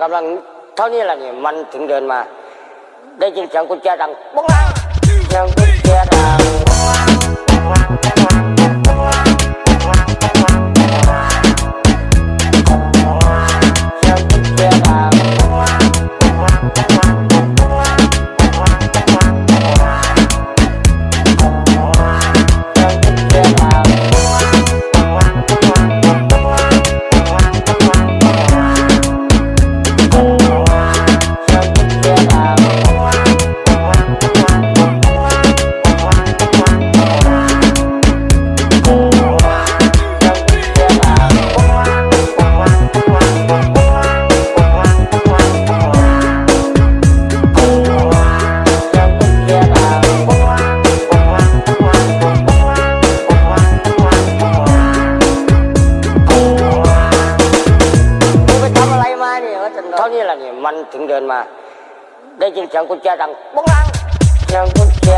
กำลังเท่านี้แหละเนี่ยมันถึงเดินมา ได้ยินเสียงกุญแจดังบ้งลังเสียงกุญแจดังเเนี่ยว่าฉันเท่านี้แหละเนี่ยมันถึงเดินมา ได้ยินเสียงกุญแจดังบ้งลังเสียงกุญแจดัง